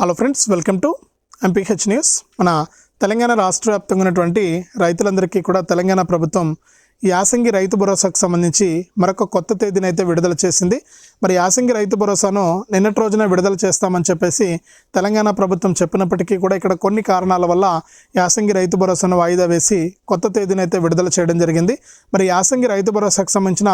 Hello friends welcome to MPH news మన తెలంగాణ రాష్ట్ర వ్యాప్తంగా ఉన్నటువంటి రైతులందరికీ కూడా తెలంగాణ ప్రభుత్వం యాసంగి రైతు భరోసాకు సంబంధించి మరొక కొత్త తేదీని అయితే విడుదల చేసింది. మరి యాసంగి రైతు భరోసాను నిన్నటి రోజున విడుదల చేస్తామని చెప్పేసి తెలంగాణ ప్రభుత్వం చెప్పినప్పటికీ కూడా ఇక్కడ కొన్ని కారణాల వల్ల యాసంగి రైతు భరోసాను వాయిదా వేసి కొత్త తేదీని అయితే విడుదల చేయడం జరిగింది. మరి యాసంగి రైతు భరోసాకు సంబంధించిన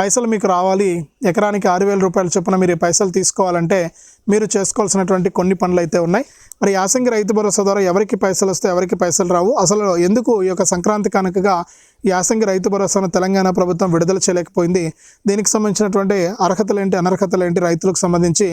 పైసలు మీకు రావాలి. ఎకరానికి ఆరు వేల రూపాయల చొప్పున మీరు ఈ పైసలు తీసుకోవాలంటే మీరు చేసుకోవాల్సినటువంటి కొన్ని పనులు అయితే ఉన్నాయి. మరి యాసంగి రైతు భరోసా ద్వారా ఎవరికి పైసలు వస్తే ఎవరికి పైసలు రావు అసలు ఎందుకు ఈ యొక్క సంక్రాంతి కనుకగా ఈ యాసంగి రైతు భరోసాను తెలంగాణ ప్రభుత్వం విడుదల చేయలేకపోయింది. దీనికి సంబంధించినటువంటి అర్హతలు ఏంటి అనర్హతలు ఏంటి రైతులకు సంబంధించి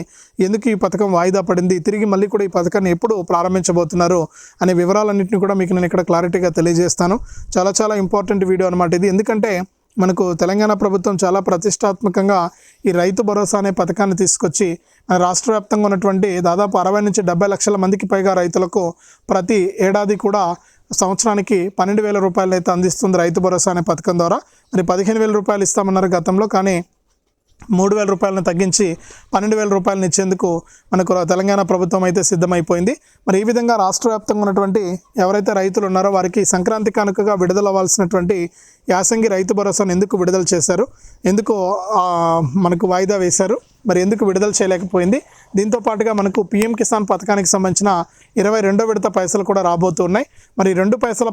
ఎందుకు ఈ పథకం వాయిదా పడింది తిరిగి మళ్ళీ కూడా ఈ పథకాన్ని ఎప్పుడు ప్రారంభించబోతున్నారు అనే వివరాలన్నింటినీ కూడా మీకు నేను ఇక్కడ క్లారిటీగా తెలియజేస్తాను. చాలా చాలా ఇంపార్టెంట్ వీడియో అనమాట ఇది. ఎందుకంటే మనకు తెలంగాణ ప్రభుత్వం చాలా ప్రతిష్టాత్మకంగా ఈ రైతు భరోసా అనే పథకాన్ని తీసుకొచ్చి మన రాష్ట్ర వ్యాప్తంగా ఉన్నటువంటి దాదాపు అరవై నుంచి డెబ్బై లక్షల మందికి పైగా రైతులకు ప్రతి ఏడాది కూడా సంవత్సరానికి పన్నెండు వేల రూపాయలు అయితే అందిస్తుంది రైతు భరోసా అనే పథకం ద్వారా. మరి పదిహేను వేల రూపాయలు ఇస్తామన్నారు గతంలో కానీ మూడు వేల రూపాయలను తగ్గించి పన్నెండు వేల రూపాయలను ఇచ్చేందుకు మనకు తెలంగాణ ప్రభుత్వం అయితే సిద్ధమైపోయింది. మరి ఈ విధంగా రాష్ట్ర వ్యాప్తంగా ఉన్నటువంటి ఎవరైతే రైతులు ఉన్నారో వారికి సంక్రాంతి కానుకగా విడుదల అవ్వాల్సినటువంటి యాసంగి రైతు భరోసాను ఎందుకు విడుదల చేశారు? ఎందుకు మనకు వాయిదా వేశారు? మరి ఎందుకు విడుదల చేయలేకపోయింది? దీంతో పాటుగా మనకు పీఎం కిసాన్ పథకానికి సంబంధించిన ఇరవై రెండో విడత పైసలు కూడా రాబోతున్నాయి. మరి రెండు పైసల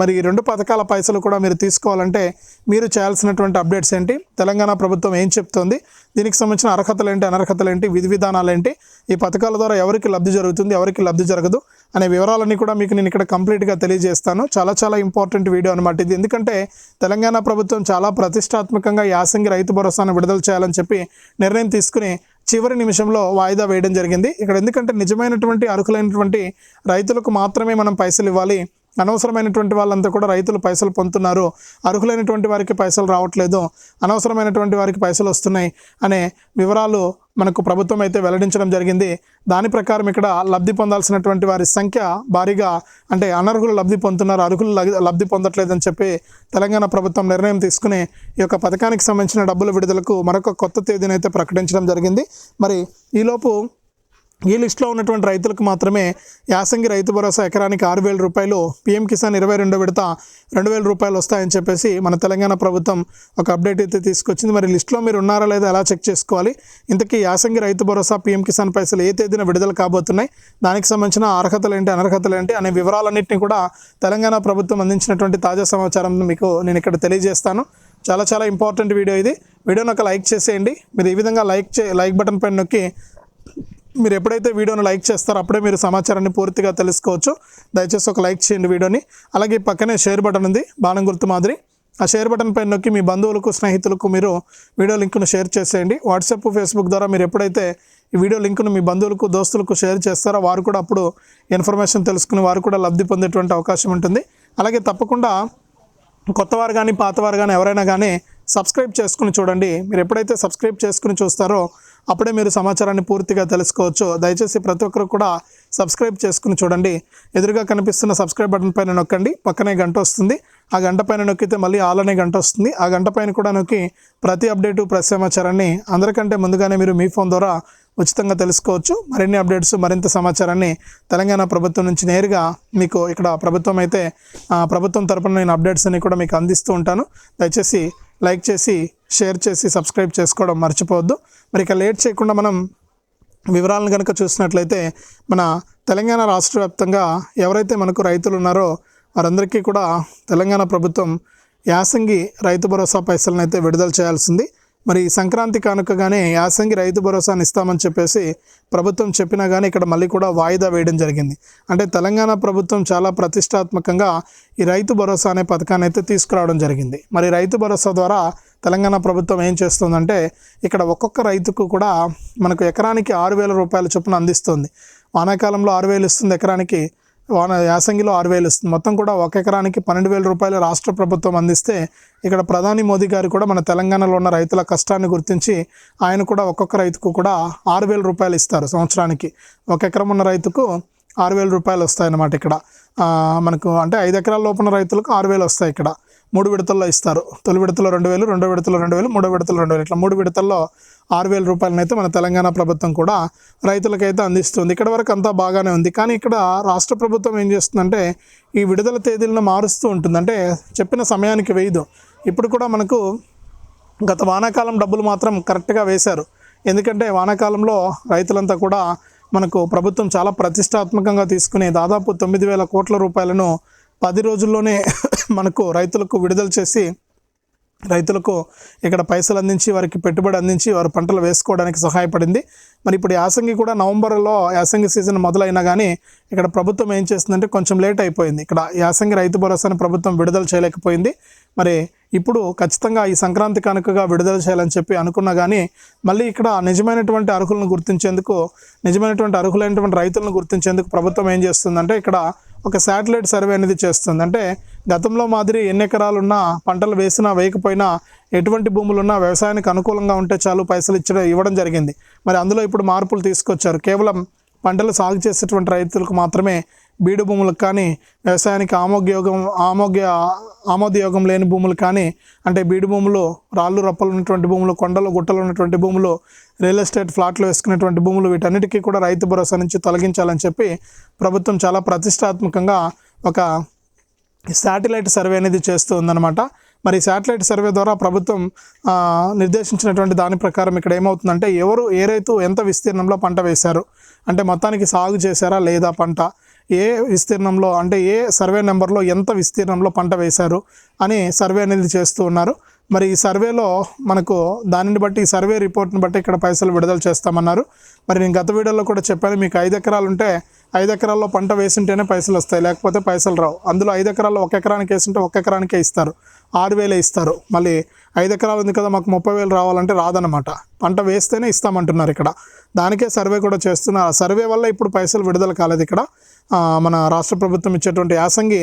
మరి రెండు పథకాల పైసలు కూడా మీరు తీసుకోవాలంటే మీరు చేయాల్సినటువంటి అప్డేట్స్ ఏంటి? తెలంగాణ ప్రభుత్వం ఏం చెప్తోంది? దీనికి సంబంధించిన అర్హతలు ఏంటి అనర్హతలు ఏంటి విధి విధానాలు ఏంటి ఈ పథకాల ద్వారా ఎవరికి లబ్ధి జరుగుతుంది ఎవరికి లబ్ధి జరగదు అనే వివరాలన్నీ కూడా మీకు నేను ఇక్కడ కంప్లీట్గా తెలియజేస్తాను. చాలా చాలా ఇంపార్టెంట్ వీడియో అనమాట ఇది. ఎందుకంటే తెలంగాణ ప్రభుత్వం చాలా ప్రతిష్టాత్మకంగా యాసంగి రైతు భరోసాను విడుదల చేయాలని చెప్పి నిర్ణయం తీసుకుని చివరి నిమిషంలో వాయిదా వేయడం జరిగింది. ఇక్కడ ఎందుకంటే నిజమైనటువంటి అర్హులైనటువంటి రైతులకు మాత్రమే మనం పైసలు ఇవ్వాలి అనవసరమైనటువంటి వాళ్ళంతా కూడా రైతులు పైసలు పొందుతున్నారు. అర్హులైనటువంటి వారికి పైసలు రావట్లేదు. అనవసరమైనటువంటి వారికి పైసలు వస్తున్నాయి అనే వివరాలు మనకు ప్రభుత్వం అయితే వెల్లడించడం జరిగింది. దాని ప్రకారం ఇక్కడ లబ్ధి పొందాల్సినటువంటి వారి సంఖ్య భారీగా అంటే అనర్హులు లబ్ధి పొందుతున్నారు. అర్హులు లబ్ధి పొందట్లేదని చెప్పి తెలంగాణ ప్రభుత్వం నిర్ణయం తీసుకుని ఈ యొక్క పథకానికి సంబంధించిన డబ్బుల విడుదలకు మరొక కొత్త తేదీని అయితే ప్రకటించడం జరిగింది. మరి ఈలోపు ఈ లిస్టులో ఉన్నటువంటి రైతులకు మాత్రమే యాసంగి రైతు భరోసా ఎకరానికి ఆరు వేల రూపాయలు పీఎం కిసాన్ ఇరవై రెండో విడత రెండు వేల రూపాయలు వస్తాయని చెప్పేసి మన తెలంగాణ ప్రభుత్వం ఒక అప్డేట్ అయితే తీసుకొచ్చింది. మరి లిస్టులో మీరు ఉన్నారా లేదా ఎలా చెక్ చేసుకోవాలి? ఇంతకీ యాసంగి రైతు భరోసా పీఎం కిసాన్ పైసలు ఏ తేదీన విడుదల కాబోతున్నాయి? దానికి సంబంధించిన అర్హతలు ఏంటి అనర్హతలు ఏంటి అనే వివరాలన్నింటినీ కూడా తెలంగాణ ప్రభుత్వం అందించినటువంటి తాజా సమాచారం మీకు నేను ఇక్కడ తెలియజేస్తాను. చాలా చాలా ఇంపార్టెంట్ వీడియో ఇది. వీడియోని ఒక లైక్ చేసేయండి. మీరు ఈ విధంగా లైక్ చే లైక్ బటన్ పైన నొక్కి మీరు ఎప్పుడైతే వీడియోను లైక్ చేస్తారో అప్పుడే మీరు సమాచారాన్ని పూర్తిగా తెలుసుకోవచ్చు. దయచేసి ఒక లైక్ చేయండి వీడియోని. అలాగే పక్కనే షేర్ బటన్ ఉంది బాణం గుర్తు మాదిరి. ఆ షేర్ బటన్ పైన నొక్కి మీ బంధువులకు స్నేహితులకు మీరు వీడియో లింక్ను షేర్ చేసేయండి. వాట్సాప్ ఫేస్బుక్ ద్వారా మీరు ఎప్పుడైతే ఈ వీడియో లింక్ను మీ బంధువులకు దోస్తులకు షేర్ చేస్తారో వారు కూడా అప్పుడు ఇన్ఫర్మేషన్ తెలుసుకుని వారు కూడా లబ్ధి పొందేటువంటి అవకాశం ఉంటుంది. అలాగే తప్పకుండా కొత్తవారు కానీ పాతవారు కానీ ఎవరైనా కానీ సబ్స్క్రైబ్ చేసుకుని చూడండి. మీరు ఎప్పుడైతే సబ్స్క్రైబ్ చేసుకుని చూస్తారో అప్పుడే మీరు సమాచారాన్ని పూర్తిగా తెలుసుకోవచ్చు. దయచేసి ప్రతి ఒక్కరు కూడా సబ్స్క్రైబ్ చేసుకుని చూడండి. ఎదురుగా కనిపిస్తున్న సబ్స్క్రైబ్ బటన్ పైన నొక్కండి. పక్కనే గంట వస్తుంది. ఆ గంట పైన నొక్కితే మళ్ళీ ఆల్ అనే గంట వస్తుంది. ఆ గంట పైన కూడా నొక్కి ప్రతి అప్డేటు ప్రతి సమాచారాన్ని అందరికంటే ముందుగానే మీరు మీ ఫోన్ ద్వారా ఉచితంగా తెలుసుకోవచ్చు. మరిన్ని అప్డేట్స్ మరింత సమాచారాన్ని తెలంగాణ ప్రభుత్వం నుంచి నేరుగా మీకు ఇక్కడ ప్రభుత్వం అయితే ప్రభుత్వం తరపున నేను అప్డేట్స్ అన్ని కూడా మీకు అందిస్తూ ఉంటాను. దయచేసి లైక్ చేసి షేర్ చేసి సబ్స్క్రైబ్ చేసుకోవడం మర్చిపోవద్దు. మరి ఇక లేట్ చేయకుండా మనం వివరాలను కనుక చూసినట్లయితే మన తెలంగాణ రాష్ట్ర వ్యాప్తంగా ఎవరైతే మనకు రైతులు ఉన్నారో వారందరికీ కూడా తెలంగాణ ప్రభుత్వం యాసంగి రైతు భరోసా పైసలను అయితే విడుదల చేయాల్సింది. మరి సంక్రాంతి కానుకగానే యాసంగి రైతు భరోసాను ఇస్తామని చెప్పేసి ప్రభుత్వం చెప్పినా కానీ ఇక్కడ మళ్ళీ కూడా వాయిదా వేయడం జరిగింది. అంటే తెలంగాణ ప్రభుత్వం చాలా ప్రతిష్టాత్మకంగా ఈ రైతు భరోసా అనే పథకాన్ని అయితే తీసుకురావడం జరిగింది. మరి రైతు భరోసా ద్వారా తెలంగాణ ప్రభుత్వం ఏం చేస్తుందంటే ఇక్కడ ఒక్కొక్క రైతుకు కూడా మనకు ఎకరానికి ఆరు వేల రూపాయల చొప్పున అందిస్తుంది. వానాకాలంలో ఆరు వేలు ఇస్తుంది ఎకరానికి. వాన యాసంగిలో ఆరు వేలు ఇస్తుంది. మొత్తం కూడా ఒక ఎకరానికి పన్నెండు వేల రూపాయలు రాష్ట్ర ప్రభుత్వం అందిస్తే ఇక్కడ ప్రధాని మోదీ గారు కూడా మన తెలంగాణలో ఉన్న రైతుల కష్టాన్ని గుర్తించి ఆయన కూడా ఒక్కొక్క రైతుకు కూడా ఆరు వేల రూపాయలు ఇస్తారు సంవత్సరానికి. ఒక ఎకరం ఉన్న రైతుకు ఆరు వేల రూపాయలు వస్తాయన్నమాట ఇక్కడ. మనకు అంటే ఐదు ఎకరాల లోపల రైతులకు ఆరు వేలు వస్తాయి ఇక్కడ. మూడు విడతల్లో ఇస్తారు. తొలి విడతలో రెండు వేలు రెండో విడతలో రెండు వేలు మూడో విడతలో రెండు వేలు. ఇట్లా మూడు విడతల్లో ఆరు వేల రూపాయలనైతే మన తెలంగాణ ప్రభుత్వం కూడా రైతులకైతే అందిస్తుంది. ఇక్కడ వరకు అంతా బాగానే ఉంది. కానీ ఇక్కడ రాష్ట్ర ప్రభుత్వం ఏం చేస్తుందంటే ఈ విడుదల తేదీలను మారుస్తూ ఉంటుంది. అంటే చెప్పిన సమయానికి వేయదు. ఇప్పుడు కూడా మనకు గత వానాకాలం డబ్బులు మాత్రం కరెక్ట్గా వేశారు. ఎందుకంటే వానాకాలంలో రైతులంతా కూడా మనకు ప్రభుత్వం చాలా ప్రతిష్టాత్మకంగా తీసుకుని దాదాపు తొమ్మిది వేల కోట్ల రూపాయలను పది రోజుల్లోనే మనకు రైతులకు విడుదల చేసి రైతులకు ఇక్కడ పైసలు అందించి వారికి పెట్టుబడి అందించి వారు పంటలు వేసుకోవడానికి సహాయపడింది. మరి ఇప్పుడు యాసంగి కూడా నవంబర్లో యాసంగి సీజన్ మొదలైనా కానీ ఇక్కడ ప్రభుత్వం ఏం చేస్తుందంటే కొంచెం లేట్ అయిపోయింది. ఇక్కడ యాసంగి రైతు భరోసాను ప్రభుత్వం విడుదల చేయలేకపోయింది. మరి ఇప్పుడు ఖచ్చితంగా ఈ సంక్రాంతి కానుకగా విడుదల చేయాలని చెప్పి అనుకున్నా కానీ మళ్ళీ ఇక్కడ నిజమైనటువంటి అర్హులను గుర్తించేందుకు నిజమైనటువంటి అర్హులైనటువంటి రైతులను గుర్తించేందుకు ప్రభుత్వం ఏం చేస్తుందంటే ఇక్కడ ఒక శాటిలైట్ సర్వే అనేది చేస్తుంది. అంటే గతంలో మాదిరి ఎన్ని ఎకరాలున్నా పంటలు వేసినా వేయకపోయినా ఎటువంటి భూములు ఉన్నా వ్యవసాయానికి అనుకూలంగా ఉంటే చాలు పైసలు ఇచ్చడం ఇవ్వడం జరిగింది. మరి అందులో ఇప్పుడు మార్పులు తీసుకొచ్చారు. కేవలం పంటలు సాగు చేసేటువంటి రైతులకు మాత్రమే బీడు భూములకు కానీ వ్యవసాయానికి ఆమోగ్యోగం ఆమోగ్య ఆమోదయోగం లేని భూములు కానీ అంటే బీడు భూములు రాళ్ళు రప్పలు ఉన్నటువంటి భూములు కొండలు గుట్టలు ఉన్నటువంటి భూములు రియల్ ఎస్టేట్ ఫ్లాట్లు వేసుకునేటువంటి భూములు వీటన్నిటికీ కూడా రైతు భరోసా నుంచి తొలగించాలని చెప్పి ప్రభుత్వం చాలా ప్రతిష్టాత్మకంగా ఒక శాటిలైట్ సర్వే అనేది చేస్తూ ఉందన్నమాట. మరి శాటిలైట్ సర్వే ద్వారా ప్రభుత్వం నిర్దేశించినటువంటి దాని ప్రకారం ఇక్కడ ఏమవుతుందంటే ఎవరు ఏ రైతు ఎంత విస్తీర్ణంలో పంట వేశారు? అంటే మొత్తానికి సాగు చేశారా లేదా పంట? ఏ విస్తీర్ణంలో అంటే ఏ సర్వే నెంబర్లో ఎంత విస్తీర్ణంలో పంట వేశారు అని సర్వే అనేది చేస్తూ ఉన్నారు. మరి ఈ సర్వేలో మనకు దానిని బట్టి ఈ సర్వే రిపోర్ట్ని బట్టి ఇక్కడ పైసలు విడుదల చేస్తామన్నారు. మరి నేను గత వీడియోలో కూడా చెప్పాను మీకు ఐదు ఎకరాలు ఉంటే ఐదు ఎకరాల్లో పంట వేసింటేనే పైసలు వస్తాయి లేకపోతే పైసలు రావు. అందులో ఐదు ఎకరాల్లో ఒక ఎకరానికి వేసింటే ఒక ఎకరానికే ఇస్తారు ఆరు వేలే ఇస్తారు. మళ్ళీ ఐదు ఎకరాలు ఉంది కదా మాకు ముప్పై వేలు రావాలంటే రాదనమాట పంట వేస్తేనే ఇస్తామంటున్నారు ఇక్కడ. దానికే సర్వే కూడా చేస్తున్నారు. ఆ సర్వే వల్ల ఇప్పుడు పైసలు విడుదల కాలేదు ఇక్కడ. మన రాష్ట్ర ప్రభుత్వం ఇచ్చేటువంటి యాసంగి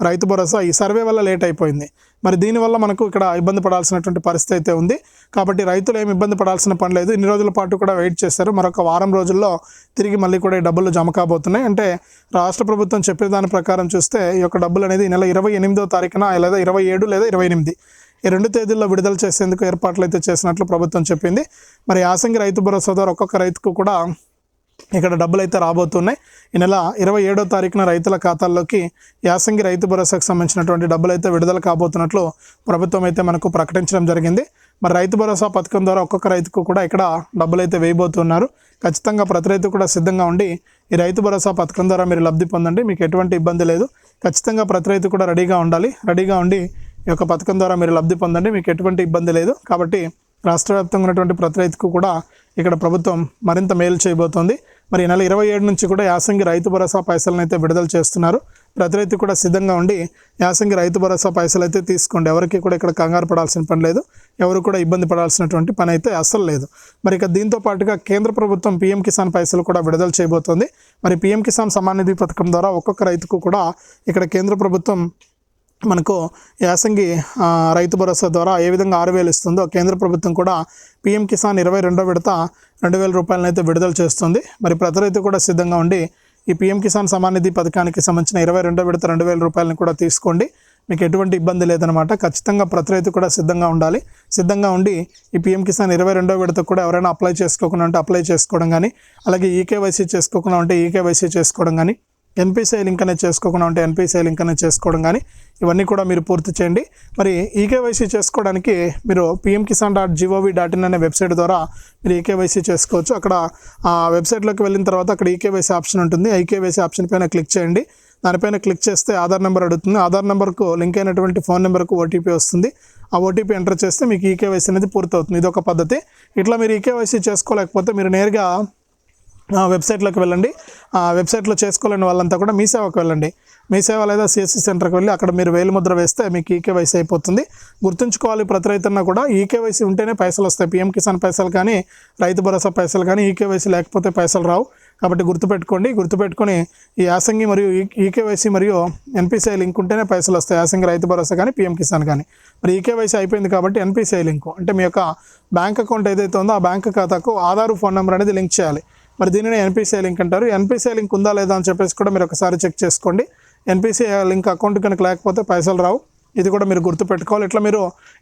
రైతు భరోసా ఈ సర్వే వల్ల లేట్ అయిపోయింది. మరి దీనివల్ల మనకు ఇక్కడ ఇబ్బంది పడాల్సినటువంటి పరిస్థితి అయితే ఉంది. కాబట్టి రైతులు ఏమి ఇబ్బంది పడాల్సిన పని లేదు. ఇన్ని రోజుల పాటు కూడా వెయిట్ చేస్తారు మరొక వారం రోజుల్లో తిరిగి మళ్ళీ కూడా ఈ డబ్బులు జమ కాబోతున్నాయి. అంటే రాష్ట్ర ప్రభుత్వం చెప్పిన దాని ప్రకారం చూస్తే ఈ యొక్క డబ్బులు అనేది ఈ నెల ఇరవై ఎనిమిదో తారీఖున లేదా ఇరవై ఏడు లేదా ఇరవై ఎనిమిది ఈ రెండు తేదీల్లో విడుదల చేసేందుకు ఏర్పాట్లు అయితే చేసినట్లు ప్రభుత్వం చెప్పింది. మరి యాసంగి రైతు భరోసా ద్వారా ఒక్కొక్క రైతుకు కూడా ఇక్కడ డబ్బులు అయితే రాబోతున్నాయి. ఈ నెల ఇరవై ఏడో తారీఖున రైతుల ఖాతాల్లోకి యాసంగి రైతు భరోసాకు సంబంధించినటువంటి డబ్బులు అయితే విడుదల కాబోతున్నట్లు ప్రభుత్వం అయితే మనకు ప్రకటించడం జరిగింది. మరి రైతు భరోసా పథకం ద్వారా ఒక్కొక్క రైతుకు కూడా ఇక్కడ డబ్బులు అయితే వేయబోతున్నారు. ఖచ్చితంగా ప్రతి రైతు కూడా సిద్ధంగా ఉండి ఈ రైతు భరోసా పథకం ద్వారా మీరు లబ్ధి పొందండి. మీకు ఎటువంటి ఇబ్బంది లేదు. ఖచ్చితంగా ప్రతి రైతు కూడా రెడీగా ఉండాలి. రెడీగా ఉండి ఈ యొక్క పథకం ద్వారా మీరు లబ్ధి పొందండి. మీకు ఎటువంటి ఇబ్బంది లేదు. కాబట్టి రాష్ట్ర వ్యాప్తంగా ఉన్నటువంటి ప్రతి రైతుకు కూడా ఇక్కడ ప్రభుత్వం మరింత మేలు చేయబోతోంది. మరి నెల ఇరవై ఏడు నుంచి కూడా యాసంగి రైతు భరోసా పైసలను అయితే విడుదల చేస్తున్నారు. ప్రతి రైతు కూడా సిద్ధంగా ఉండి యాసంగి రైతు భరోసా పైసలు అయితే తీసుకోండి. ఎవరికి కూడా ఇక్కడ కంగారు పడాల్సిన పని లేదు. ఎవరు కూడా ఇబ్బంది పడాల్సినటువంటి పని అయితే అస్సలు లేదు. మరి ఇక దీంతో పాటుగా కేంద్ర ప్రభుత్వం పీఎం కిసాన్ పైసలు కూడా విడుదల చేయబోతోంది. మరి పీఎం కిసాన్ సమాన్ నిధి పథకం ద్వారా ఒక్కొక్క రైతుకు కూడా ఇక్కడ కేంద్ర ప్రభుత్వం మనకు యాసంగి రైతు భరోసా ద్వారా ఏ విధంగా ఆరు వేలు ఇస్తుందో కేంద్ర ప్రభుత్వం కూడా పీఎం కిసాన్ ఇరవై రెండో విడత రెండు వేల రూపాయలను అయితే విడుదల చేస్తుంది. మరి ప్రతి రైతు కూడా సిద్ధంగా ఉండి ఈ పీఎం కిసాన్ సమానిధి పథకానికి సంబంధించిన ఇరవై రెండో విడత రెండు వేల రూపాయలను కూడా తీసుకోండి. మీకు ఎటువంటి ఇబ్బంది లేదనమాట ఖచ్చితంగా ప్రతి రైతు కూడా సిద్ధంగా ఉండాలి. సిద్ధంగా ఉండి ఈ పీఎం కిసాన్ ఇరవై రెండో విడత కూడా ఎవరైనా అప్లై చేసుకోకుండా ఉంటే అప్లై చేసుకోవడం కానీ అలాగే ఈకేవైసీ చేసుకోకుండా ఉంటే ఈకేవైసీ చేసుకోవడం కానీ ఎన్పిసిఐ లింక్ అనేది చేసుకోకుండా ఉంటే ఎన్పిసిఐ లింక్ అనేది చేసుకోవడం కానీ ఇవన్నీ కూడా మీరు పూర్తి చేయండి. మరి ఈకేవైసీ చేసుకోవడానికి మీరు PM Kisan dot GOV dot in అనే వెబ్సైట్ ద్వారా మీరు ఈకేవైసీ చేసుకోవచ్చు. అక్కడ ఆ వెబ్సైట్లోకి వెళ్ళిన తర్వాత అక్కడ ఈకేవైసీ ఆప్షన్ ఉంటుంది. ఈకేవైసీ ఆప్షన్ పైన క్లిక్ చేయండి. దానిపైన క్లిక్ చేస్తే ఆధార్ నెంబర్ అడుగుతుంది. ఆధార్ నెంబర్కు లింక్ అయినటువంటి ఫోన్ నెంబర్కు ఓటీపీ వస్తుంది. ఆ ఓటీపీ ఎంటర్ చేస్తే మీకు ఈకేవైసీ అనేది పూర్తవుతుంది. ఇది ఒక పద్ధతి. ఇట్లా మీరు ఈకేవైసీ చేసుకోలేకపోతే మీరు నేరుగా వెబ్సైట్లోకి వెళ్ళండి. ఆ వెబ్సైట్లో చేసుకోలేని వాళ్ళంతా కూడా మీ సేవకు వెళ్ళండి. మీ సేవ లేదా సిఎస్సి సెంటర్కి వెళ్ళి అక్కడ మీరు వేలు ముద్ర వేస్తే మీకు ఈకేవైసీ అయిపోతుంది. గుర్తుంచుకోవాలి ప్రతి రైతున్నా కూడా ఈకేవైసీ ఉంటేనే పైసలు వస్తాయి. పిఎం కిసాన్ పైసలు కానీ రైతు భరోసా పైసలు కానీ ఈకేవైసీ లేకపోతే పైసలు రావు. కాబట్టి గుర్తుపెట్టుకోండి. గుర్తుపెట్టుకొని ఈ యాసంగి మరియు ఈకేవైసీ మరియు ఎన్పిసిఐ లింక్ ఉంటేనే పైసలు వస్తాయి. యాసంగి రైతు భరోసా కానీ పిఎం కిసాన్ కానీ. మరి ఈకేవైసీ అయిపోయింది కాబట్టి ఎన్పిసిఐ లింక్. అంటే మీ యొక్క బ్యాంక్ అకౌంట్ ఏదైతే ఉందో ఆ బ్యాంక్ ఖాతాకు ఆధార్ ఫోన్ నెంబర్ అనేది లింక్ చేయాలి. మరి దీనిని ఎన్పిసిఐ లింక్ అంటారు. ఎన్పిసిఐ లింక్ ఉందా లేదా అని చెప్పేసి కూడా మీరు ఒకసారి చెక్ చేసుకోండి. ఎన్పిసిఐ లింక్ అకౌంట్ కనుక లేకపోతే పైసలు రావు. ఇది కూడా మీరు గుర్తుపెట్టుకోవాలి ఇట్లా మీరు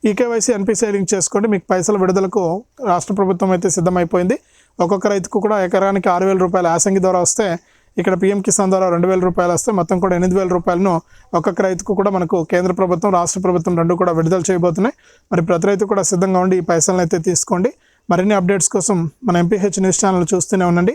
ఈకేవైసీ ఎన్పిసిఐ లింక్ చేసుకోండి. మీకు పైసల విడుదలకు రాష్ట్ర ప్రభుత్వం అయితే సిద్ధమైపోయింది. ఒక్కొక్క రైతుకు కూడా ఎకరానికి ఆరు వేల రూపాయల యాసంగి ద్వారా వస్తే ఇక్కడ పీఎం కిసాన్ ద్వారా రెండు వేల రూపాయలు వస్తే మొత్తం కూడా ఎనిమిది వేల రూపాయలను ఒక్కొక్క రైతుకు కూడా మనకు కేంద్ర ప్రభుత్వం రాష్ట్ర ప్రభుత్వం రెండు కూడా విడుదల చేయబోతున్నాయి. మరి ప్రతి రైతు కూడా సిద్ధంగా ఉండి ఈ పైసలను అయితే తీసుకోండి. మరిన్ని అప్డేట్స్ కోసం మన ఎంపీహెచ్ న్యూస్ ఛానల్ చూస్తూనే ఉండండి.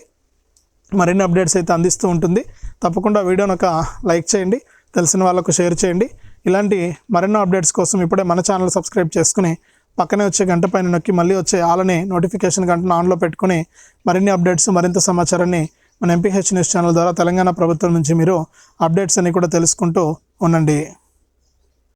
మరిన్ని అప్డేట్స్ అయితే అందిస్తూ ఉంటుంది. తప్పకుండా వీడియోని ఒక లైక్ చేయండి తెలిసిన వాళ్ళకు షేర్ చేయండి. ఇలాంటి మరెన్నో అప్డేట్స్ కోసం ఇప్పుడే మన ఛానల్ సబ్స్క్రైబ్ చేసుకుని పక్కనే వచ్చే గంట పైన నొక్కి మళ్ళీ వచ్చే ఆలని నోటిఫికేషన్ గంటను ఆన్లో పెట్టుకుని మరిన్ని అప్డేట్స్ మరింత సమాచారాన్ని మన ఎంపీహెచ్ న్యూస్ ఛానల్ ద్వారా తెలంగాణ ప్రభుత్వం నుంచి మీరు అప్డేట్స్ అన్ని కూడా తెలుసుకుంటూ ఉండండి.